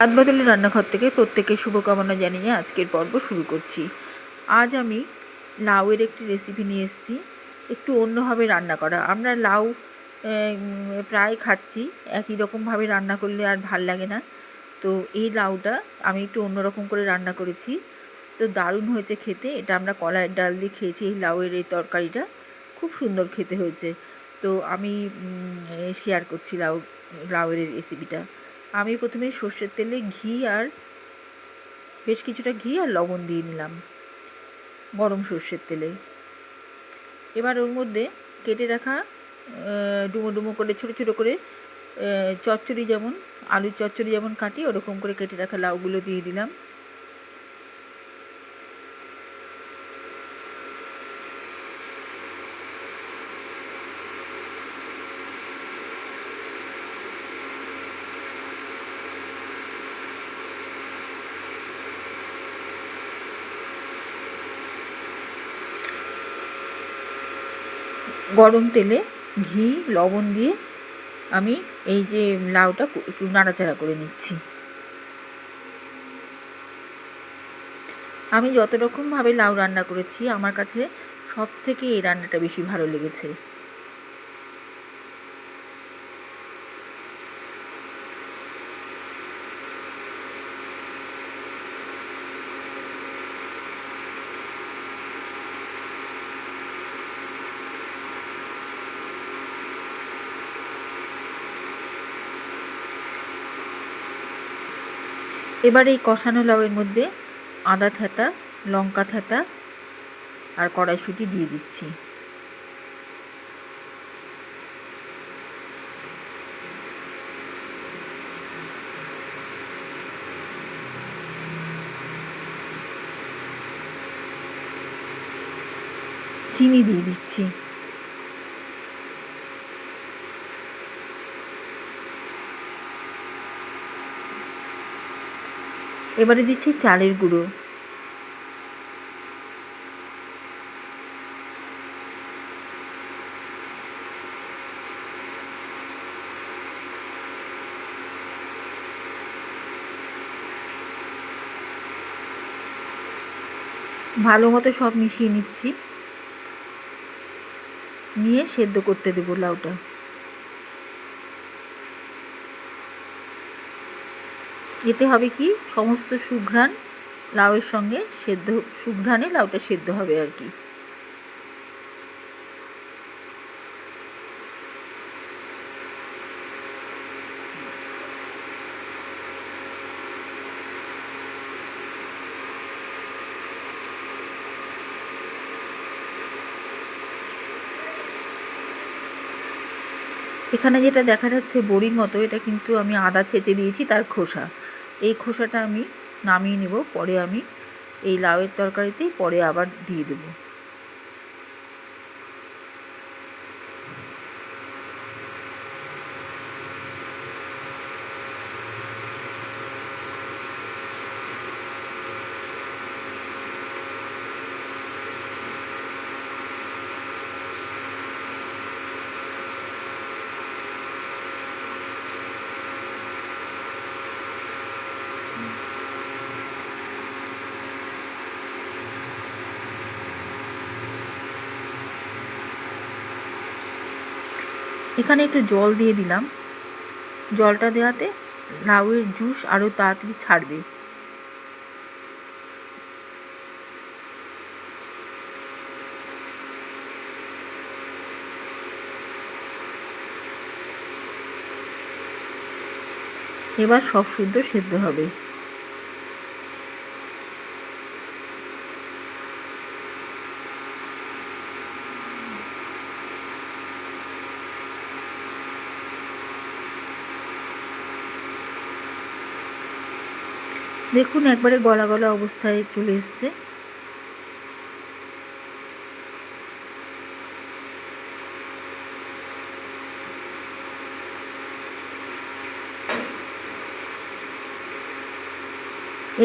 বদলে রান্নাঘর থেকে প্রত্যেকের শুভকামনা জানিয়ে আজকের পর্ব শুরু করছি। আজ আমি লাউয়ের একটি রেসিপি নিয়ে এসেছি। একটু অন্যভাবে রান্না করা আমরা লাউ প্রায় খাচ্ছি। একই রকমভাবে রান্না করলে আর ভালো লাগে না। তো এই লাউটা আমি একটু অন্যরকম করে রান্না করেছি। তো দারুণ হয়েছে খেতে। এটা আমরা কলাইয়ের ডাল দিয়ে খেয়েছি এই লাউয়ের এই তরকারিটা। খুব সুন্দর খেতে হয়েছে। তো আমি শেয়ার করছি লাউ, লাউয়ের রেসিপিটা আমি প্রথমে সর্ষের তেলে ঘি আর বেশ কিছুটা ঘি আর লবণ দিয়ে নিলাম, গরম সর্ষের তেলে। এবার ওর মধ্যে কেটে রাখা ডুমো ডুমো করে, ছোটো ছোটো করে চচ্চড়ি যেমন আলু চচ্চড়ি যেমন কাটি, ওরকম করে কেটে রাখা লাউগুলো দিয়ে দিলাম। গরম তেলে ঘি, লবণ দিয়ে আমি এই যে লাউটা একটু নাড়াচাড়া করে নিচ্ছি। আমি যত রকমভাবে লাউ রান্না করেছি, আমার কাছে সব থেকে এই রান্নাটা বেশি ভালো লেগেছে। এবার এই কষানো লাউয়ের মধ্যে আদা থেঁতা, লঙ্কা থেঁতা আর কড়াইশুঁটি দিয়ে দিচ্ছি। চিনি দিয়ে দিচ্ছি। এবারে দিচ্ছি চালের গুঁড়ো। ভালো মতো সব মিশিয়ে নিচ্ছি। নিয়ে সেদ্ধ করতে দেবো লাউটা। এতে হবে কি? সমস্ত সুঘ্রাণ লাউয়ের সঙ্গে সেদ্ধ, সুঘ্রাণে লাউটা সেদ্ধ হবে আর কি। এখানে যেটা দেখা যাচ্ছে, বড়ির মতো, এটা কিন্তু আমি আদা ছেঁচে দিয়েছি, তার খোসা। এই খোসাটা আমি নামিয়ে নেব পরে আমি এই লাউয়ের তরকারিতেই পরে আবার দিয়ে দেবো। এখানে একটু জল দিয়ে দিলাম। জলটা দেওয়াতে লাউয়ের জুস আরও তাড়াতাড়ি ছাড়বে। এবার সব শুদ্ধ সেদ্ধ হবে। দেখুন, একবারে গলা গলা অবস্থায় চলে এসছে।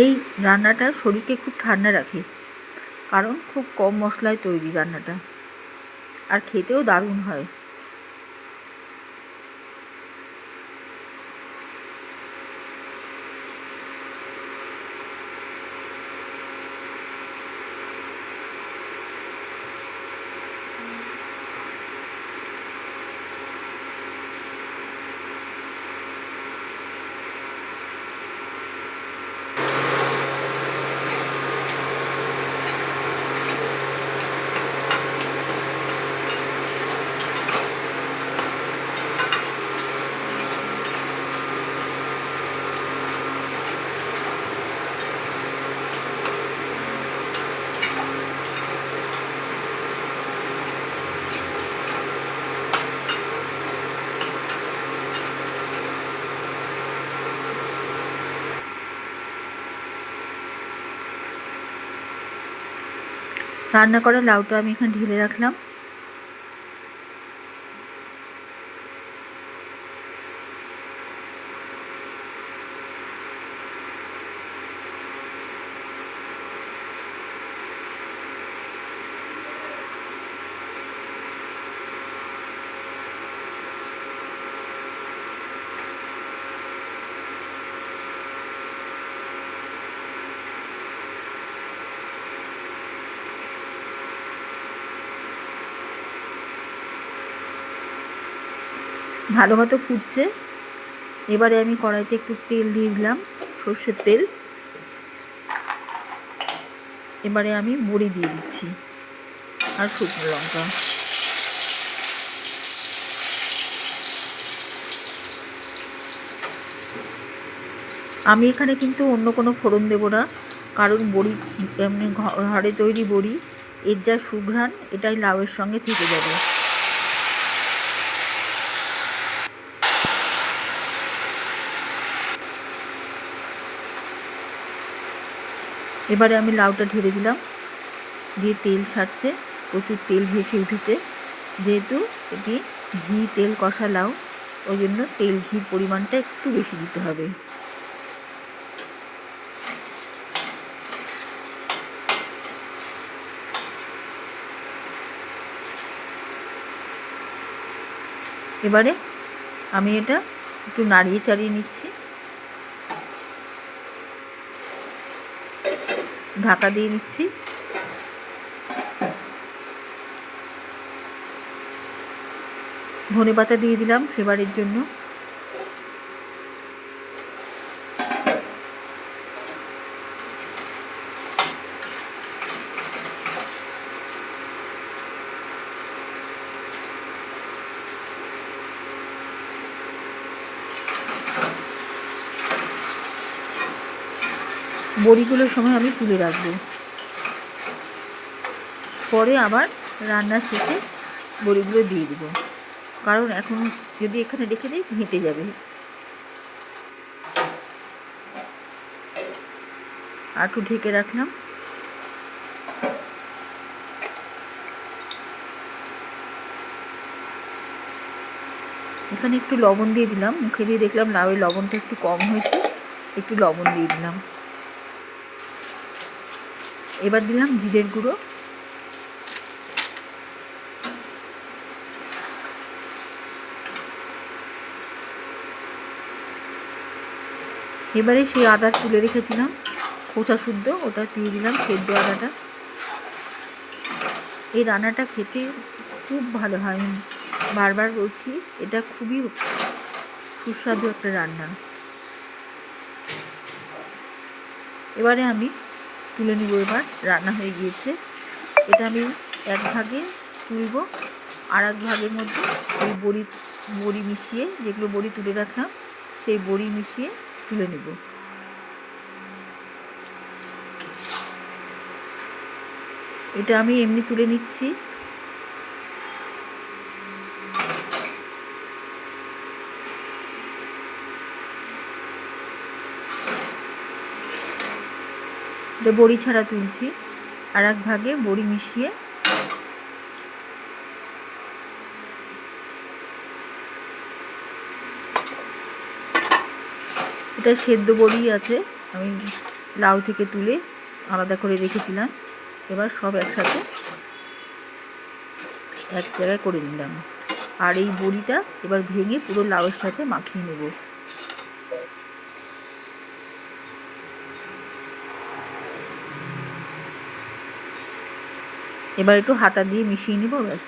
এই রান্নাটা শরীরকে খুব ঠান্ডা রাখে, কারণ খুব কম মশলায় তৈরি রান্নাটা। আর খেতেও দারুণ হয়। রান্না করা লাউটা আমি এখানে ঢেলে রাখলাম। ভালো মতো ফুটছে। এবারে আমি কড়াইতে একটু তেল দিয়ে দিলাম, সর্ষের তেল। এবারে আমি বড়ি দিয়ে দিচ্ছি আর শুকনো লঙ্কা। আমি এখানে কিন্তু অন্য কোনো ফোড়ন দেবো না, কারণ বড়ি, এমনি ঘরে তৈরি বড়ি, এর যা সুঘ্রাণ, এটাই লাউয়ের সঙ্গে থেকে যাবে। এবারে আমি লাউটা ঢেলে দিলাম। দিয়ে তেল ছাড়ছে, প্রচুর তেল ভেসে উঠেছে। যেহেতু এটি ঘি তেল কষা লাউ, ওই জন্য তেল ঘির পরিমাণটা একটু বেশি দিতে হবে। এবারে আমি এটা একটু নাড়িয়ে চাড়িয়ে নিচ্ছি। ঢাকা দিয়ে দিচ্ছি ধনে পাতা দিয়ে দিলাম ফ্লেভারের জন্য। বড়িগুলোর সময় আমি তুলে রাখব। পরে আবার রান্নার শেষে বড়িগুলো দিয়ে দেবো। কারণ এখন যদি এখানে রেখে দিই, ঘেঁটে যাবে। আটু ঢেকে রাখলাম। এখানে একটু লবণ দিয়ে দিলাম। মুখে দিয়ে দেখলাম লাউয়ের লবণটা একটু কম হয়েছে। একটু লবণ দিয়ে দিলাম। এবার দিলাম জিরের গুঁড়ো। এবারে সেই আদা তুলে রেখেছিলাম খোসা শুদ্ধ, ওটা দিয়ে দিলাম সেদ্ধ আদাটা। এই রান্নাটা খেতে খুব ভালো হয় বারবার বলছি, এটা খুবই সুস্বাদু একটা রান্না। এবারে আমি তুলে নিব এবার, রান্না হয়ে গিয়েছে। এটা আমি এক ভাগে তুলব আর এক ভাগের মধ্যে ওই বড়ি বড়ি মিশিয়ে, যেগুলো বড়ি তুলে রাখলাম, সেই বড়ি মিশিয়ে তুলে নেব। এটা আমি এমনি তুলে নিচ্ছি। এটা বড়ি ছাড়া তুলছি। আর এক ভাগে বড়ি মিশিয়ে এটা সেদ্ধ বড়ি আছে। আমি লাউ থেকে তুলে আলাদা করে রেখেছিলাম। এবার সব একসাথে এক জায়গায় করে নিলাম। আর এই বড়িটা এবার ভেঙে পুরো লাউয়ের সাথে মাখিয়ে নেব। এবার একটু হাতা দিয়ে মিশিয়ে নিব ব্যাস।